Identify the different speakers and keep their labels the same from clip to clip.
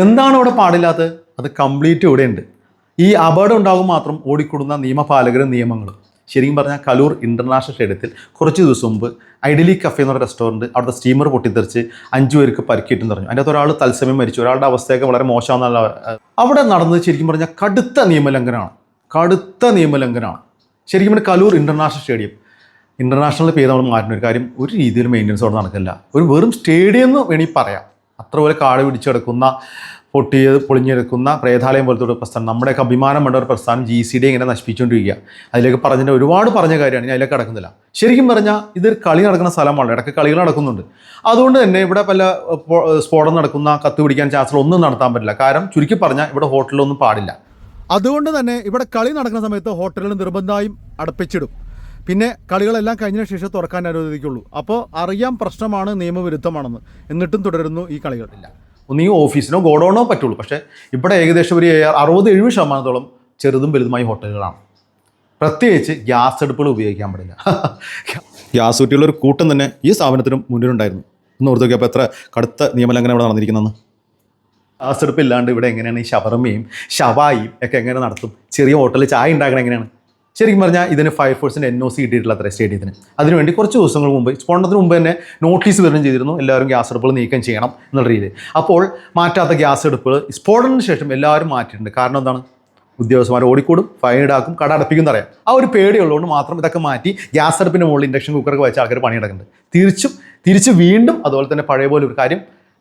Speaker 1: എന്താണ് ഇവിടെ പാടില്ലാത്തത്? അത് കംപ്ലീറ്റ് ഇവിടെ ഉണ്ട്. ഈ അപകടം ഉണ്ടാകും മാത്രം ഓടിക്കൂടുന്ന നിയമപാലകരും നിയമങ്ങളും ശരിക്കും പറഞ്ഞാൽ കലൂർ ഇന്റർനാഷണൽ സ്റ്റേഡിയത്തിൽ കുറച്ച് ദിവസം മുമ്പ് ഐഡലി കഫേ എന്ന് പറഞ്ഞ റെസ്റ്റോറന്റ് അവിടുത്തെ സ്റ്റീമർ പൊട്ടിത്തെറിച്ച് അഞ്ചു പേർക്ക് പരിക്കേറ്റെന്ന് പറഞ്ഞു. അകത്ത് ഒരാൾ തത്സമയം മരിച്ചു. ഒരാളുടെ അവസ്ഥയൊക്കെ വളരെ മോശമാണെന്നുള്ള അവിടെ നടന്നത് ശരിക്കും പറഞ്ഞാൽ കടുത്ത നിയമലംഘനമാണ്. കടുത്ത നിയമലംഘനമാണ്. ശരിക്കും പറഞ്ഞാൽ കലൂർ ഇന്റർനാഷണൽ സ്റ്റേഡിയം ഇന്റർനാഷണൽ പേര് നമ്മൾ മാറ്റുന്ന ഒരു കാര്യം ഒരു രീതിയിൽ മെയിന്റനൻസ് അവിടെ നടക്കില്ല. ഒരു വെറും സ്റ്റേഡിയം എന്ന് വേണമെങ്കിൽ പറയാം. അത്ര പോലെ കാട് പിടിച്ചെടുക്കുന്ന പൊട്ടിയത് പൊളിഞ്ഞെടുക്കുന്ന പ്രേതാലയം പോലത്തെ ഒരു പ്രസ്ഥാനം. നമ്മുടെയൊക്കെ അഭിമാനം വേണ്ട ഒരു പ്രസ്ഥാനം ജി സി ഡി ഇങ്ങനെ നശിപ്പിച്ചുകൊണ്ടിരിക്കുക. അതിലേക്ക് പറഞ്ഞതിന്റെ ഒരുപാട് പറഞ്ഞ കാര്യമാണ്. ഞാൻ അതിലേക്ക് കിടക്കുന്നില്ല ശരിക്കും പറഞ്ഞാൽ ഇതൊരു കളി നടക്കുന്ന സ്ഥലമാണ്. ഇടയ്ക്ക് കളികൾ നടക്കുന്നുണ്ട്. അതുകൊണ്ട് തന്നെ ഇവിടെ പല സ്ഫോടനം നടക്കുന്ന കത്ത് പിടിക്കാൻ ചാൻസുകൾ ഒന്നും നടത്താൻ പറ്റില്ല. കാരണം ചുരുക്കി പറഞ്ഞാൽ ഇവിടെ ഹോട്ടലിലൊന്നും പാടില്ല.
Speaker 2: അതുകൊണ്ട് തന്നെ ഇവിടെ കളി നടക്കുന്ന സമയത്ത് ഹോട്ടലിൽ നിർബന്ധമായും അടപ്പിച്ചിടും. പിന്നെ കളികളെല്ലാം കഴിഞ്ഞ ശേഷം തുറക്കാൻ അനുവദിക്കുള്ളൂ അപ്പോൾ അറിയാം പ്രശ്നമാണ് നിയമവിരുദ്ധമാണെന്ന്. എന്നിട്ടും തുടരുന്നു ഈ കളികൾ.
Speaker 1: ഒന്നീ ഓഫീസിനോ ഗോഡൗണോ പറ്റുള്ളൂ. പക്ഷേ ഇവിടെ ഏകദേശം ഒരു അറുപത് എഴുപത് ശതമാനത്തോളം ചെറുതും വലുതുമായ ഹോട്ടലുകളാണ്. പ്രത്യേകിച്ച് ഗ്യാസ് അടുപ്പുകൾ ഉപയോഗിക്കാൻ പാടില്ല. ഗ്യാസ് കുറ്റിയുള്ള ഒരു കൂട്ടം തന്നെ ഈ സ്ഥാപനത്തിനും മുന്നിലുണ്ടായിരുന്നു. ഒന്ന് ഓർത്ത് നോക്കിയപ്പോൾ എത്ര കടുത്ത നിയമലംഘനം ഇവിടെ നടന്നിരിക്കുന്നതെന്ന് ഗ്യാസ് അടുപ്പ് ഇല്ലാണ്ട് ഇവിടെ എങ്ങനെയാണ് ഈ ഷവർമയും ഷവായും ഒക്കെ എങ്ങനെ നടത്തും? ചെറിയ ഹോട്ടലിൽ ചായ ഉണ്ടാക്കണം എങ്ങനെയാണ്? ശരിക്കും പറഞ്ഞാൽ ഇതിന് ഫയർ ഫോഴ്സിന്റെ എൻ ഒ സി കിട്ടിയിട്ടുള്ള അത്ര സ്റ്റേഡിയത്തിന് അതിനുവേണ്ടി കുറച്ച് ദിവസങ്ങൾ മുമ്പ് സ്ഫോടനത്തിന് മുമ്പ് തന്നെ നോട്ടീസ് വിതരണം ചെയ്തിരുന്നു. എല്ലാവരും ഗ്യാസ് അടുപ്പുകൾ നീക്കം ചെയ്യണം എന്നുള്ള രീതിയിൽ. അപ്പോൾ മാറ്റാത്ത ഗ്യാസ് അടുപ്പുകൾ സ്ഫോടനത്തിന് ശേഷം എല്ലാവരും മാറ്റിയിട്ടുണ്ട്. കാരണം എന്താണ്? ഉദ്യോഗസ്ഥന്മാർ ഓടിക്കൂടും ഫൈൻ ഈടാക്കും കട അടപ്പിക്കും എന്നറിയാം. ആ ഒരു പേടിയുള്ളതുകൊണ്ട് മാത്രം ഇതൊക്കെ മാറ്റി ഗ്യാസ് അടുപ്പിന്റെ മുകളിൽ ഇൻഡക്ഷൻ കുക്കറൊക്കെ വെച്ച് ആൾക്കാർ പണിയെടുക്കുന്നുണ്ട്. തിരിച്ചും തിരിച്ച് വീണ്ടും അതുപോലെ തന്നെ പഴയ പോലെ ഒരു കാര്യം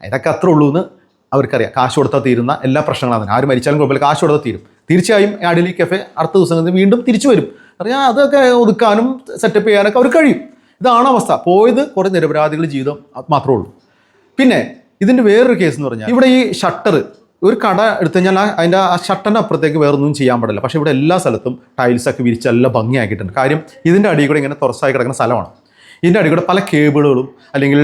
Speaker 1: ഇതൊക്കെ അത്ര ഉള്ളൂ എന്ന് അവർക്കറിയാം. കാശ് കൊടുത്താൽ തീരുന്ന എല്ലാ പ്രശ്നങ്ങളും അതിന് ആര് മരിച്ചാലും കുഴപ്പമില്ല. കാശ് കൊടുത്താൽ തീരും. തീർച്ചയായും ആഡലി കഫേ അടുത്ത ദിവസം വീണ്ടും തിരിച്ചു വരും. അറിയാം അതൊക്കെ ഒതുക്കാനും സെറ്റപ്പ് ചെയ്യാനൊക്കെ അവർ കഴിയും. ഇതാണ് അവസ്ഥ. പോയത് കുറേ നിരപരാധികളുടെ ജീവിതം മാത്രമേ ഉള്ളൂ. പിന്നെ ഇതിന്റെ വേറൊരു കേസ് എന്ന് പറഞ്ഞാൽ ഇവിടെ ഈ ഷട്ടർ ഒരു കട എടുത്തു കഴിഞ്ഞാൽ അതിന്റെ ആ ഷട്ടറിന്റെ അപ്പുറത്തേക്ക് വേറൊന്നും ചെയ്യാൻ പാടില്ല. പക്ഷേ ഇവിടെ എല്ലാ സ്ഥലത്തും ടൈൽസൊക്കെ വിരിച്ച് എല്ലാം ഭംഗിയാക്കിയിട്ടുണ്ട്. കാര്യം ഇതിന്റെ അടിയിൽ കൂടെ ഇങ്ങനെ തുറസായി കിടക്കുന്ന സ്ഥലമാണ്. ഇതിന്റെ അടിയിൽ കൂടെ പല കേബിളുകളും അല്ലെങ്കിൽ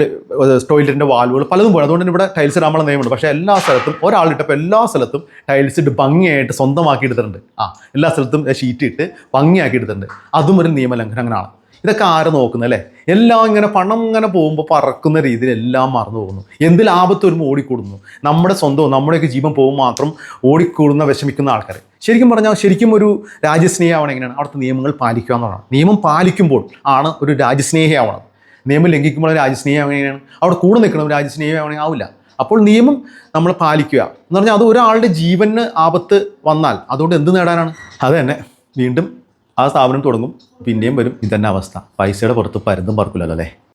Speaker 1: ടോയ്ലറ്റിന്റെ വാൽവുകൾ പലതും പോയി. അതുകൊണ്ട് ഇവിടെ ടൈൽസ് ഇടാമുള്ള നിയമമുണ്ട്. പക്ഷേ എല്ലാ സ്ഥലത്തും ഒരാളിട്ടപ്പോൾ എല്ലാ സ്ഥലത്തും ടൈൽസ് ഇട്ട് ഭംഗിയായിട്ട് സ്വന്തമാക്കി എടുത്തിട്ടുണ്ട് ആ എല്ലാ സ്ഥലത്തും ഷീറ്റ് ഇട്ട് ഭംഗിയാക്കി എടുത്തിട്ടുണ്ട് അതും ഒരു നിയമലംഘനങ്ങളാണ്. ഇതൊക്കെ ആര് നോക്കുന്നത് അല്ലേ? എല്ലാം ഇങ്ങനെ പണം ഇങ്ങനെ പോകുമ്പോൾ പറക്കുന്ന രീതിയിൽ എല്ലാം മറന്നു പോകുന്നു. എന്ത് ലാഭത്ത് വരുമ്പോൾ ഓടിക്കൂടുന്നു? നമ്മുടെ സ്വന്തവും നമ്മുടെയൊക്കെ ജീവൻ പോകും മാത്രം ഓടിക്കൂടുന്ന വിഷമിക്കുന്ന ആൾക്കാർ ശരിക്കും പറഞ്ഞാൽ ശരിക്കും ഒരു രാജ്യസ്നേഹിയാവണം എങ്ങനെയാണ്? അവിടുത്തെ നിയമങ്ങൾ പാലിക്കുക എന്നുള്ളതാണ്. നിയമം പാലിക്കുമ്പോൾ ആണ് ഒരു രാജ്യസ്നേഹിയാവണം. നിയമം ലംഘിക്കുമ്പോൾ രാജ്യസ്നേഹി എങ്ങനെയാണ്? അവിടെ കൂടെ നിൽക്കണം രാജ്യസ്നേഹി ആവണമെങ്കിൽ ആവില്ല. അപ്പോൾ നിയമം നമ്മൾ പാലിക്കുക. എന്ന് പറഞ്ഞാൽ അത് ഒരാളുടെ ജീവന് ആപത്ത് വന്നാൽ അതുകൊണ്ട് എന്ത് നേടാനാണ്? അത് തന്നെ. വീണ്ടും ആ സ്ഥാപനം തുടങ്ങും പിന്നെയും വരും. ഇതന്നെ അവസ്ഥ. പൈസയുടെ പുറത്ത് പരുന്തും പറക്കില്ലല്ലോ അല്ലേ?